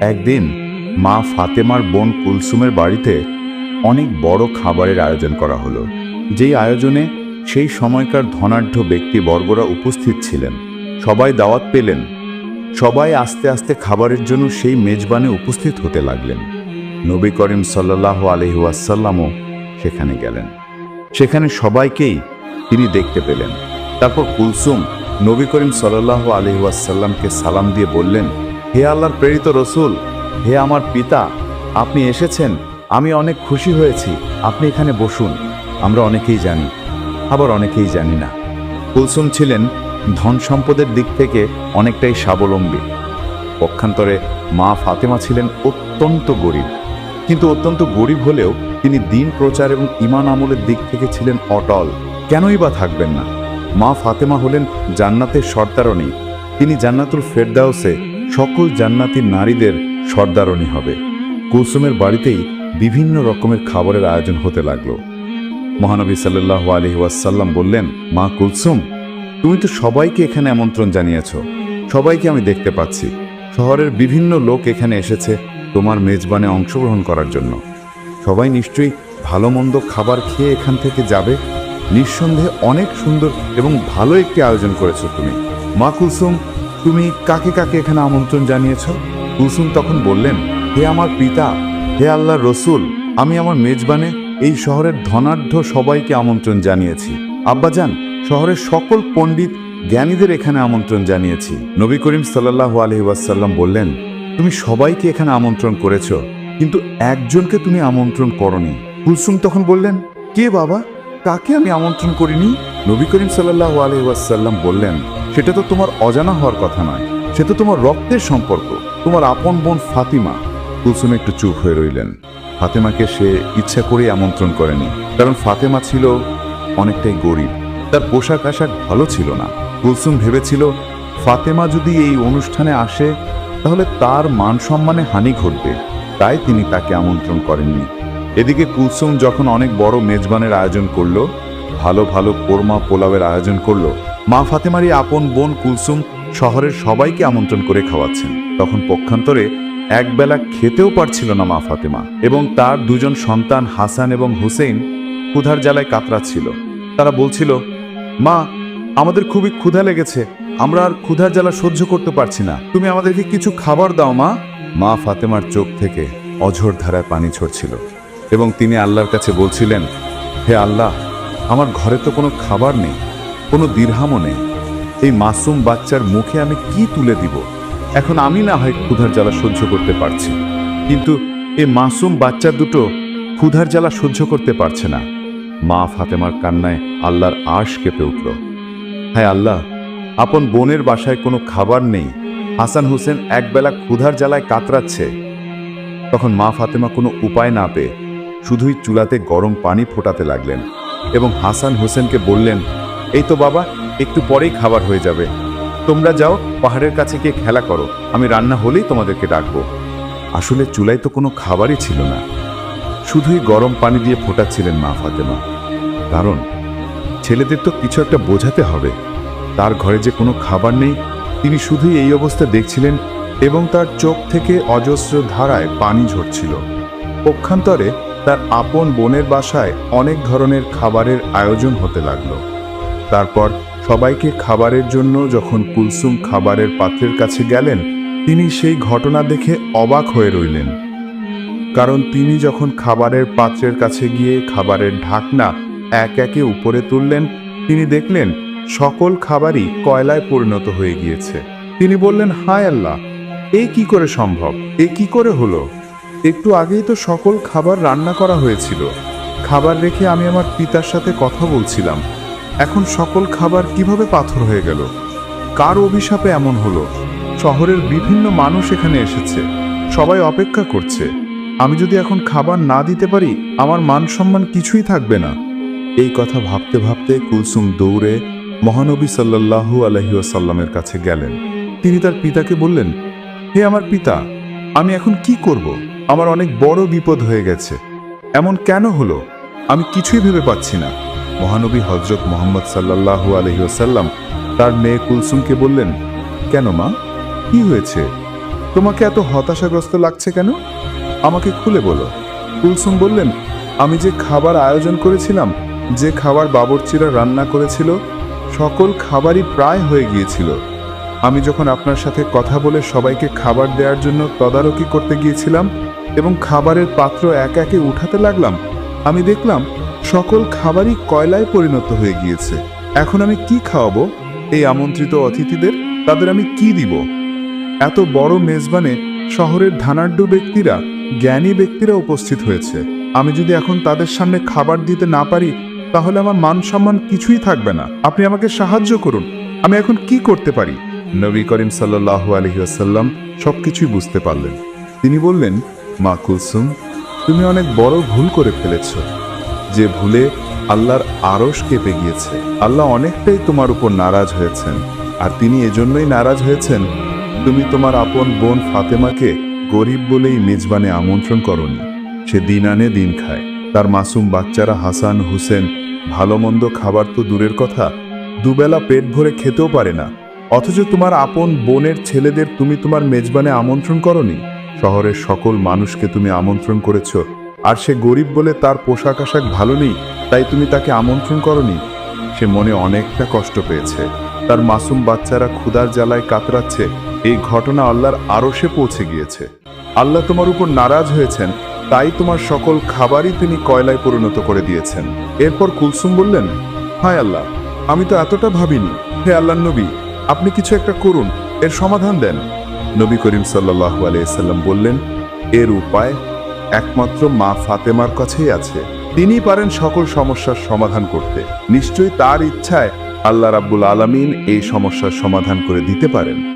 একদিন মা ফাতেমার বোন কুলসুমের বাড়িতে অনেক বড় খাবারের আয়োজন করা হলো। যেই আয়োজনে সেই সময়কার ধনাঢ্য ব্যক্তিবর্গরা উপস্থিত ছিলেন। সবাই দাওয়াত পেলেন। সবাই আস্তে আস্তে খাবারের জন্য সেই মেজবানে উপস্থিত হতে লাগলেন। নবী করিম সাল্লাহ আলহিউসাল্লামও সেখানে গেলেন। সেখানে সবাইকেই তিনি দেখতে পেলেন। তারপর কুলসুম নবী করিম সাল্লাহ আলহিউসাল্লামকে সালাম দিয়ে বললেন হে আল্লাহর প্রেরিত রসুল, হে আমার পিতা, আপনি এসেছেন, আমি অনেক খুশি হয়েছি, আপনি এখানে বসুন, আমরা অনেকেই জানি, আবার অনেকেই জানি না। কুলসুম ছিলেন ধন সম্পদের দিক থেকে অনেকটাই স্বাবলম্বী। পক্ষান্তরে মা ফাতেমা ছিলেন অত্যন্ত গরিব, কিন্তু অত্যন্ত গরিব হলেও তিনি দিন প্রচার এবং ইমান আমলের দিক থেকে ছিলেন অটল। কেনই বা থাকবেন না? মা ফাতেমা হলেন জান্নাতের সর্দারণী, তিনি জান্নাতুল ফেরদাউসে সকল জান্নাতির নারীদের সর্দারণী হবে। কুলসুমের বাড়িতেই বিভিন্ন রকমের খাবারের আয়োজন হতে লাগল। মহানবী সাল্লাহ আলহি ওয়াসাল্লাম বললেন, মা কুলসুম, তুমি তো সবাইকে এখানে আমন্ত্রণ জানিয়েছ। সবাইকে আমি দেখতে পাচ্ছি। শহরের বিভিন্ন লোক এখানে এসেছে তোমার মেজবানে অংশগ্রহণ করার জন্য। সবাই নিশ্চয়ই ভালো মন্দ খাবার খেয়ে এখান থেকে যাবে। নিঃসন্দেহে অনেক সুন্দর এবং ভালো একটি আয়োজন করেছ তুমি। মা কুলসুম তুমি কাকে কাকে এখানে আমন্ত্রণ জানিয়েছ? কুলসুম তখন বললেন, হে আমার পিতা, হে আল্লাহ রসুল, আমি আমার মেজবানে এই শহরের ধনাঢ্য সবাইকে আমন্ত্রণ জানিয়েছি। আব্বাজান, শহরের সকল পণ্ডিত জ্ঞানীদের এখানে আমন্ত্রণ জানিয়েছি। নবী করিম সাল্লাহ আলহি ওয়াসাল্লাম বললেন, তুমি সবাইকে এখানে আমন্ত্রণ করেছ, কিন্তু একজনকে তুমি আমন্ত্রণ করনি। কুলসুম তখন বললেন, কে বাবা? কাকে আমি আমন্ত্রণ করিনি? নবী করিম সাল্লাহ আলহি ওয়াসাল্লাম বললেন সেটা তো তোমার অজানা হওয়ার কথা নয়। সে তো তোমার রক্তের সম্পর্ক। তোমার আপন বোন ফাতিমা। কুলসুম একটু চুপ হয়ে রইলেন। ফাতেমাকে সে ইচ্ছা করে আমন্ত্রণ করেনি। কারণ ফাতেমা ছিল অনেকটাই গরিব। তার পোশাক আশাক ভালো ছিল না। কুলসুম ভেবেছিল, ফাতেমা যদি এই অনুষ্ঠানে আসে, তাহলে তার মান সম্মানে হানি ঘটবে। তাই তিনি তাকে আমন্ত্রণ করেননি। এদিকে কুলসুম যখন অনেক বড় মেজবানের আয়োজন করল, ভালো ভালো কোরমা পোলাওয়ের আয়োজন করল মা ফাতেমারই আপন বোন কুলসুম শহরের সবাইকে আমন্ত্রণ করে খাওয়াচ্ছেন। তখন পক্ষান্তরে একবেলা খেতেও পারছিল না মা ফাতেমা এবং তার দুজন সন্তান হাসান এবং হুসেন ক্ষুধার জ্বালায় কাতরাচ্ছিল তারা বলছিল, মা, আমাদের খুবই ক্ষুধা লেগেছে। আমরা আর ক্ষুধার জ্বালা সহ্য করতে পারছি না। তুমি আমাদেরকে কিছু খাবার দাও, মা। মা ফাতেমার চোখ থেকে অঝোর ধারায় পানি ছড়ছিল এবং তিনি আল্লাহর কাছে বলছিলেন, হে আল্লাহ, আমার ঘরে তো কোনো খাবার নেই। কোনো দীর্হামও নেই। এই মাসুম বাচ্চার মুখে আমি কি তুলে দিব? এখন আমি না হয় ক্ষুধার জ্বালা সহ্য করতে পারছি। কিন্তু এই মাসুম বাচ্চা দুটো ক্ষুধার জ্বালা সহ্য করতে পারছে না। মা ফাতেমার কান্নায় আল্লাহর আশ কেঁপে উঠল। হ্যাঁ আল্লাহ, আপন বোনের বাসায় কোনো খাবার নেই। হাসান হোসেন একবেলা ক্ষুধার জ্বালায় কাতরাচ্ছে। তখন মা ফাতেমা কোনো উপায় না পেয়ে শুধুই চুলাতে গরম পানি ফোটাতে লাগলেন এবং হাসান হোসেনকে বললেন এই তো বাবা, একটু পরেই খাবার হয়ে যাবে। তোমরা যাও, পাহাড়ের কাছে গিয়ে খেলা করো। আমি রান্না হলেই তোমাদেরকে ডাকবো। আসলে চুলায় তো কোনো খাবারই ছিল না। শুধুই গরম পানি দিয়ে ফোটাচ্ছিলেন মা ফাতেমা। কারণ ছেলেদের তো কিছু একটা বোঝাতে হবে। তার ঘরে যে কোনো খাবার নেই, তিনি শুধুই এই অবস্থা দেখছিলেন এবং তার চোখ থেকে অজস্র ধারায় পানি ঝরছিল। পক্ষান্তরে তার আপন বোনের বাসায় অনেক ধরনের খাবারের আয়োজন হতে লাগল। তারপর সবাইকে খাবারের জন্য যখন কুলসুম খাবারের পাত্রের কাছে গেলেন, তিনি সেই ঘটনা দেখে অবাক হয়ে রইলেন। কারণ তিনি যখন খাবারের পাত্রের কাছে গিয়ে খাবারের ঢাকনা এক একে উপরে তুললেন, তিনি দেখলেন সকল খাবারই কয়লায় পরিণত হয়ে গিয়েছে। তিনি বললেন, হায় আল্লাহ, এ কি করে সম্ভব? এ কি করে হলো? একটু আগেই তো সকল খাবার রান্না করা হয়েছিল। খাবার রেখে আমি আমার পিতার সাথে কথা বলছিলাম। এখন সকল খাবার কীভাবে পাথর হয়ে গেল? কার অভিশাপে এমন হলো? শহরের বিভিন্ন মানুষ এখানে এসেছে। সবাই অপেক্ষা করছে। আমি যদি এখন খাবার না দিতে পারি, আমার মান সম্মান কিছুই থাকবে না। এই কথা ভাবতে ভাবতে কুলসুম দৌড়ে মহানবী সাল্লাল্লাহু আলহি আসাল্লামের কাছে গেলেন। তিনি তার পিতাকে বললেন, হে আমার পিতা, আমি এখন কি করব? আমার অনেক বড় বিপদ হয়ে গেছে। এমন কেন হলো? আমি কিছুই ভেবে পাচ্ছি না। মহানবী হজরত মোহাম্মদ সাল্লাল্লাহু আলহি আসাল্লাম তার মেয়ে কুলসুমকে বললেন, কেন মা? কি হয়েছে? তোমাকে এত হতাশাগ্রস্ত লাগছে কেন? আমাকে খুলে বলো। কুলসুম বললেন, আমি যে খাবার আয়োজন করেছিলাম, যে খাবার বাবরচিরা রান্না করেছিল, সকল খাবারই প্রায় হয়ে গিয়েছিল। আমি যখন আপনার সাথে কথা বলে সবাইকে খাবার দেওয়ার জন্য তদারকি করতে গিয়েছিলাম এবং খাবারের পাত্র এক একে উঠাতে লাগলাম, আমি দেখলাম সকল খাবারই কয়লায় পরিণত হয়ে গিয়েছে। এখন আমি কি খাওয়াবো? এই আমন্ত্রিত অতিথিদের, তাদের আমি কি দিব? এত বড় মেজবানে শহরের ধানাঢ্য ব্যক্তিরা, জ্ঞানী ব্যক্তিরা উপস্থিত হয়েছে। আমি যদি এখন তাদের সামনে খাবার দিতে না পারি, তাহলে আমার মান সম্মান কিছুই থাকবে না। আপনি আমাকে সাহায্য করুন। আমি এখন কি করতে পারি? নবী করিম সাল্লাহ আলহিহাসাল্লাম সবকিছুই বুঝতে পারলেন। তিনি বললেন, মা কুলসুম, তুমি অনেক বড় ভুল করে ফেলেছ। যে ভুলে আল্লাহর আরশ কেঁপে গিয়েছে। আল্লাহ অনেকটাই তোমার উপর নারাজ হয়েছেন। আর তিনি এজন্যই নারাজ হয়েছেন, তুমি তোমার আপন বোন ফাতেমাকে গরিব বলেই মেজবানে আমন্ত্রণ করনি। সে দিন আনে দিন খায়। তার মাসুম বাচ্চারা হাসান, হুসেন ভালো মন্দ খাবার তো দূরের কথা। দুবেলা পেট ভরে খেতেও পারে না। অথচ তোমার আপন বোনের ছেলেদের তুমি তোমার মেজবানে আমন্ত্রণ করনি। শহরের সকল মানুষকে তুমি আমন্ত্রণ করেছ আর সে গরিব বলে তার পোশাক আশাক ভালো নেই, তাই তুমি তাকে আমন্ত্রণ করনি। সে মনে অনেকটা কষ্ট পেয়েছে। তার মাসুম বাচ্চারা ক্ষুধার জ্বালায় কাতরাচ্ছে। এই ঘটনা আল্লাহর আরশে পৌঁছে গিয়েছে। আল্লাহ তোমার উপর নারাজ হয়েছেন। তাই তোমার সকল খাবারই তিনি কয়লায় পরিণত করে দিয়েছেন। এরপর কুলসুম বললেন, হায় আল্লাহ, আমি তো এতটা ভাবিনি। হে আল্লাহ নবী, আপনি কিছু একটা করুন, এর সমাধান দেন। নবী করিম সাল্লাহ আলাইসাল্লাম বললেন, এর উপায় একমাত্র মা ফাতেমার কাছেই আছে। তিনি পারেন সকল সমস্যার সমাধান করতে। নিশ্চয়ই তার ইচ্ছায় আল্লাহ রাব্বুল আলমিন এই সমস্যার সমাধান করে দিতে পারেন।